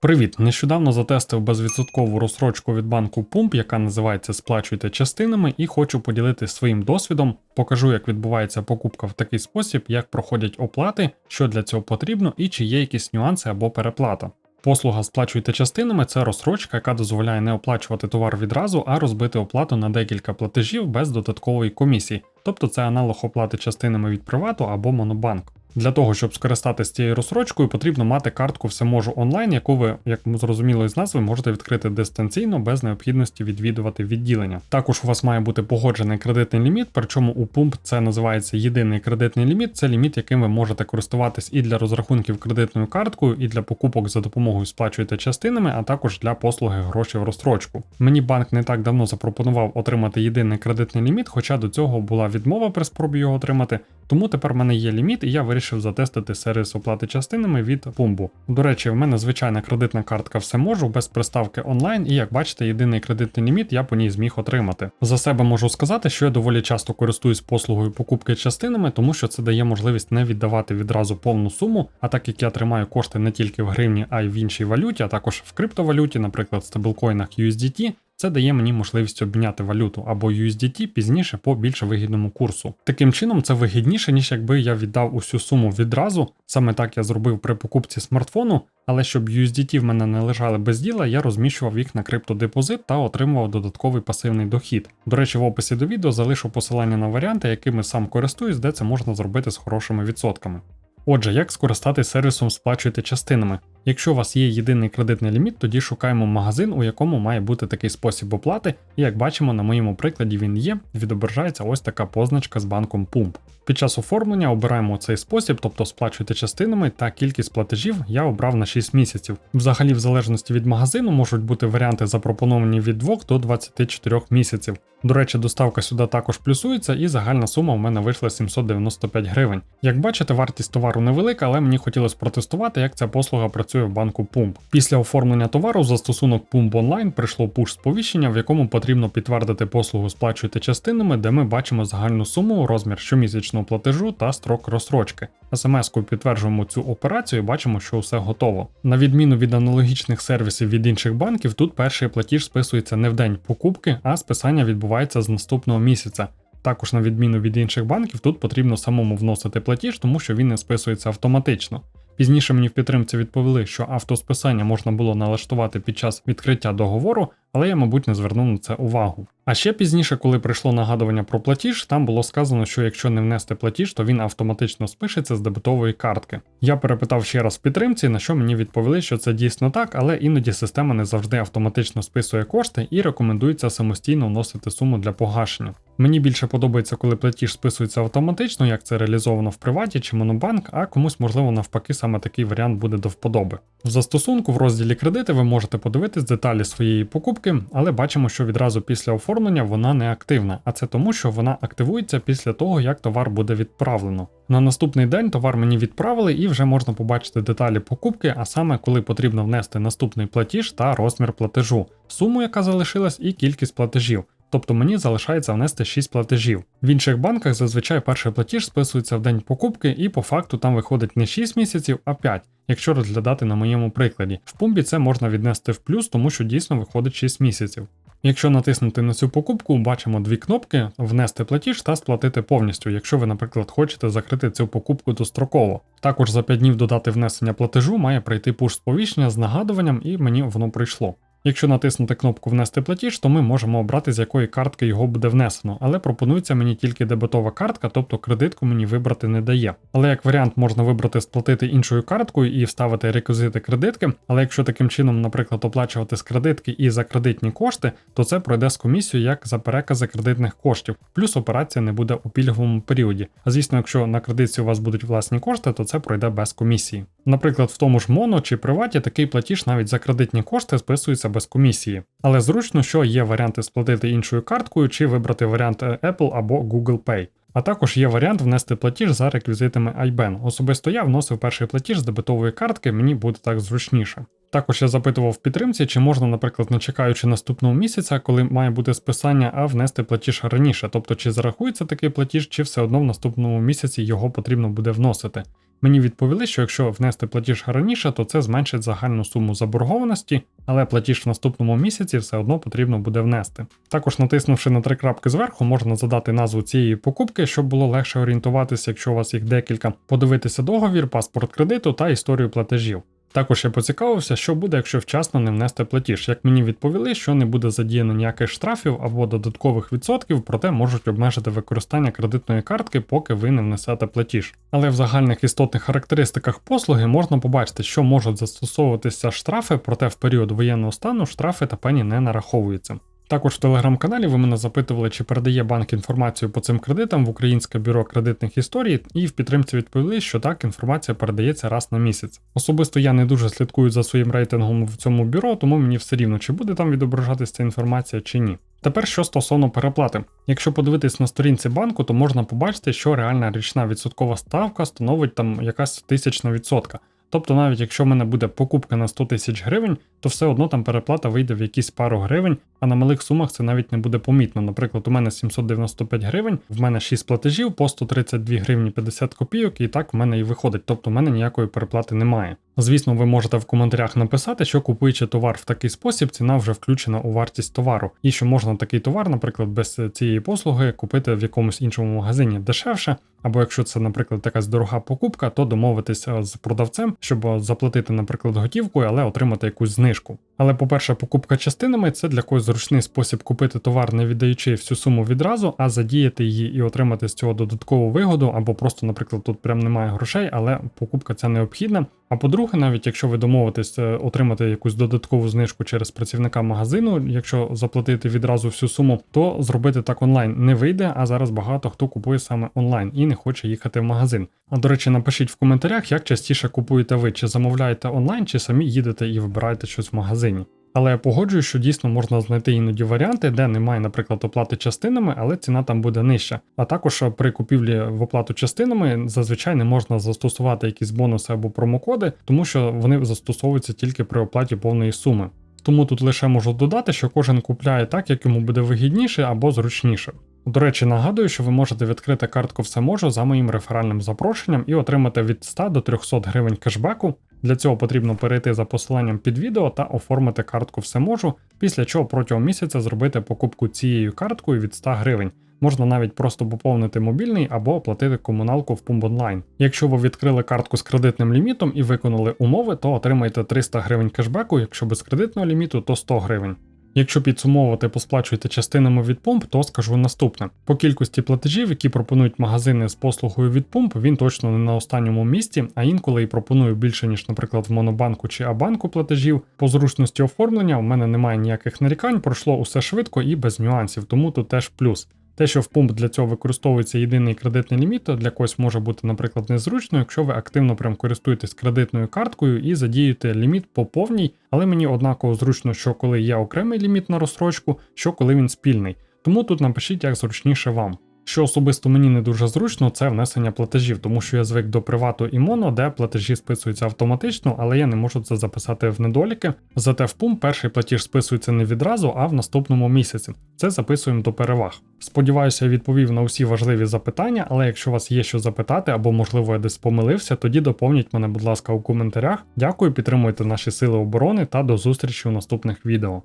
Привіт! Нещодавно затестив безвідсоткову розсрочку від банку Pump, яка називається Сплачуйте частинами, і хочу поділитися своїм досвідом. Покажу, як відбувається покупка в такий спосіб, як проходять оплати, що для цього потрібно, і чи є якісь нюанси або переплата. Послуга сплачуйте частинами це розсрочка, яка дозволяє не оплачувати товар відразу, а розбити оплату на декілька платежів без додаткової комісії. Тобто це аналог оплати частинами від привату або монобанк. Для того, щоб скористатися цією розсрочкою, потрібно мати картку все можу онлайн, яку ви, як зрозуміло із назви, можете відкрити дистанційно без необхідності відвідувати відділення. Також у вас має бути погоджений кредитний ліміт, причому у пумп це називається єдиний кредитний ліміт. Це ліміт, яким ви можете користуватись і для розрахунків кредитною карткою, і для покупок за допомогою сплачуєте частинами, а також для послуги гроші в розстрочку. Мені банк не так давно запропонував отримати єдиний кредитний ліміт, хоча до цього була відмова при спробі його отримати. Тому тепер в мене є ліміт, і я вирішив затестити сервіс оплати частинами від Pumbo. До речі, в мене звичайна кредитна картка все можу без приставки онлайн, і як бачите, єдиний кредитний ліміт я по ній зміг отримати. За себе можу сказати, що я доволі часто користуюсь послугою покупки частинами, тому що це дає можливість не віддавати відразу повну суму. А так як я тримаю кошти не тільки в гривні, а й в іншій валюті, а також в криптовалюті, наприклад, в стеблкоїнах USDT, це дає мені можливість обміняти валюту або USDT пізніше по більш вигідному курсу. Таким чином, це вигідніше, ніж якби я віддав усю суму відразу. Саме так я зробив при покупці смартфону, але щоб USDT в мене не лежали без діла, я розміщував їх на криптодепозит та отримував додатковий пасивний дохід. До речі, в описі до відео залишу посилання на варіанти, якими сам користуюсь, де це можна зробити з хорошими відсотками. Отже, як скористатись сервісом сплачуйте частинами? Якщо у вас є єдиний кредитний ліміт, тоді шукаємо магазин, у якому має бути такий спосіб оплати, і як бачимо, на моєму прикладі він є, відображається ось така позначка з банком Pump. Під час оформлення обираємо цей спосіб, тобто сплачуйте частинами, та кількість платежів я обрав на 6 місяців. Взагалі, в залежності від магазину, можуть бути варіанти запропоновані від 2 до 24 місяців. До речі, доставка сюди також плюсується, і загальна сума в мене вийшла 795 гривень. Як бачите, вартість товару невелика, але мені хотілося протестувати, як ця послуга працює в банку Pump. Після оформлення товару застосунок Pump Online прийшло пуш сповіщення, в якому потрібно підтвердити послугу сплачуйте частинами, де ми бачимо загальну суму, розмір щомісячного платежу та строк розсрочки. СМС-кою підтверджуємо цю операцію і бачимо, що все готово. На відміну від аналогічних сервісів від інших банків, тут перший платіж списується не в день покупки, а списання відбувається з наступного місяця. Також, на відміну від інших банків, тут потрібно самому вносити платіж, тому що він не списується автоматично. Пізніше мені в підтримці відповіли, що автосписання можна було налаштувати під час відкриття договору, але я, мабуть, не звернув на це увагу. А ще пізніше, коли прийшло нагадування про платіж, там було сказано, що якщо не внести платіж, то він автоматично спишеться з дебетової картки. Я перепитав ще раз в підтримці, на що мені відповіли, що це дійсно так, але іноді система не завжди автоматично списує кошти і рекомендується самостійно вносити суму для погашення. Мені більше подобається, коли платіж списується автоматично, як це реалізовано в приваті чи монобанк, а комусь, можливо, навпаки, саме такий варіант буде до вподоби. В застосунку в розділі кредити ви можете подивитись деталі своєї покупки, але бачимо, що відразу після оформлення вона не активна, а це тому, що вона активується після того, як товар буде відправлено. На наступний день товар мені відправили і вже можна побачити деталі покупки, а саме коли потрібно внести наступний платіж та розмір платежу, суму, яка залишилась, і кількість платежів. Тобто мені залишається внести 6 платежів. В інших банках зазвичай перший платіж списується в день покупки, і по факту там виходить не 6 місяців, а 5, якщо розглядати на моєму прикладі. В пумбі це можна віднести в плюс, тому що дійсно виходить 6 місяців. Якщо натиснути на цю покупку, бачимо дві кнопки: внести платіж та сплатити повністю, якщо ви, наприклад, хочете закрити цю покупку достроково. Також за 5 днів додати внесення платежу має прийти пуш сповіщення з нагадуванням, і мені воно прийшло. Якщо натиснути кнопку Внести платіж, то ми можемо обрати, з якої картки його буде внесено, але пропонується мені тільки дебетова картка, тобто кредитку мені вибрати не дає. Але як варіант можна вибрати сплатити іншою карткою і вставити реквізити кредитки. Але якщо таким чином, наприклад, оплачувати з кредитки і за кредитні кошти, то це пройде з комісією як за перекази кредитних коштів, плюс операція не буде у пільговому періоді. А звісно, якщо на кредитці у вас будуть власні кошти, то це пройде без комісії. Наприклад, в тому ж моно чи приваті такий платіж навіть за кредитні кошти списується без комісії. Але зручно, що є варіанти сплатити іншою карткою чи вибрати варіант е, Apple або Google Pay. А також є варіант внести платіж за реквізитами IBAN. Особисто я вносив перший платіж з дебетової картки, мені буде так зручніше. Також я запитував в підтримці, чи можна, наприклад, не чекаючи наступного місяця, коли має бути списання, а внести платіж раніше, тобто чи зарахується такий платіж, чи все одно в наступному місяці його потрібно буде вносити. Мені відповіли, що якщо внести платіж раніше, то це зменшить загальну суму заборгованості, але платіж в наступному місяці все одно потрібно буде внести. Також натиснувши на три крапки зверху, можна задати назву цієї покупки, щоб було легше орієнтуватися, якщо у вас їх декілька, подивитися договір, паспорт кредиту та історію платежів. Також я поцікавився, що буде, якщо вчасно не внести платіж. Як мені відповіли, що не буде задіяно ніяких штрафів або додаткових відсотків, проте можуть обмежити використання кредитної картки, поки ви не внесете платіж. Але в загальних істотних характеристиках послуги можна побачити, що можуть застосовуватися штрафи, проте в період воєнного стану штрафи та пені не нараховуються. Також в телеграм-каналі ви мене запитували, чи передає банк інформацію по цим кредитам в Українське бюро кредитних історій, і в підтримці відповіли, що так, інформація передається раз на місяць. Особисто я не дуже слідкую за своїм рейтингом в цьому бюро, тому мені все рівно, чи буде там відображатися ця інформація чи ні. Тепер що стосовно переплати. Якщо подивитись на сторінці банку, то можна побачити, що реальна річна відсоткова ставка становить там якась тисячна відсотка. Тобто, навіть якщо в мене буде покупка на 100 тисяч гривень, то все одно там переплата вийде в якісь пару гривень, а на малих сумах це навіть не буде помітно. Наприклад, у мене 795 гривень, в мене 6 платежів по 132 гривні 50 копійок, і так в мене і виходить. Тобто в мене ніякої переплати немає. Звісно, ви можете в коментарях написати, що купуючи товар в такий спосіб, ціна вже включена у вартість товару, і що можна такий товар, наприклад, без цієї послуги купити в якомусь іншому магазині дешевше. Або якщо це, наприклад, якась дорога покупка, то домовитися з продавцем, щоб заплатити, наприклад, готівкою, але отримати якусь знижку. Але, по-перше, покупка частинами це для когось зручний спосіб купити товар, не віддаючи всю суму відразу, а задіяти її і отримати з цього додаткову вигоду, або просто, наприклад, тут прям немає грошей, але покупка ця необхідна. А по-друге, навіть якщо ви домовитесь е, отримати якусь додаткову знижку через працівника магазину, якщо заплатити відразу всю суму, то зробити так онлайн не вийде. А зараз багато хто купує саме онлайн і не хоче їхати в магазин. А до речі, напишіть в коментарях, як частіше купуєте ви, чи замовляєте онлайн, чи самі їдете і вибираєте щось в магазині. Але я погоджую, що дійсно можна знайти іноді варіанти, де немає, наприклад, оплати частинами, але ціна там буде нижча. А також при купівлі в оплату частинами зазвичай не можна застосувати якісь бонуси або промокоди, тому що вони застосовуються тільки при оплаті повної суми. Тому тут лише можу додати, що кожен купляє так, як йому буде вигідніше або зручніше. До речі, нагадую, що ви можете відкрити картку все можу за моїм реферальним запрошенням і отримати від 100 до 300 гривень кешбеку. Для цього потрібно перейти за посиланням під відео та оформити картку все можу, після чого протягом місяця зробити покупку цією карткою від 100 гривень. Можна навіть просто поповнити мобільний або оплатити комуналку в Pumb Online. Якщо ви відкрили картку з кредитним лімітом і виконали умови, то отримаєте 300 гривень кешбеку, якщо без кредитного ліміту, то 100 гривень. Якщо підсумовувати, посплачуєте частинами від помп, то скажу наступне: по кількості платежів, які пропонують магазини з послугою від помп, він точно не на останньому місці, а інколи і пропоную більше, ніж, наприклад, в Монобанку чи Абанку платежів. По зручності оформлення в мене немає ніяких нарікань, пройшло усе швидко і без нюансів, тому тут теж плюс. Те, що в пумп для цього використовується єдиний кредитний ліміт, то для когось може бути, наприклад, незручно, якщо ви активно прям користуєтесь кредитною карткою і задіюєте ліміт по повній, але мені однаково зручно, що коли є окремий ліміт на розстрочку, що коли він спільний. Тому тут напишіть, як зручніше вам. Що особисто мені не дуже зручно, це внесення платежів, тому що я звик до привату і моно, де платежі списуються автоматично, але я не можу це записати в недоліки. Зате в пум перший платіж списується не відразу, а в наступному місяці. Це записуємо до переваг. Сподіваюся, я відповів на усі важливі запитання, але якщо у вас є що запитати або, можливо, я десь помилився, тоді доповніть мене, будь ласка, у коментарях. Дякую, підтримуйте наші сили оборони та до зустрічі у наступних відео.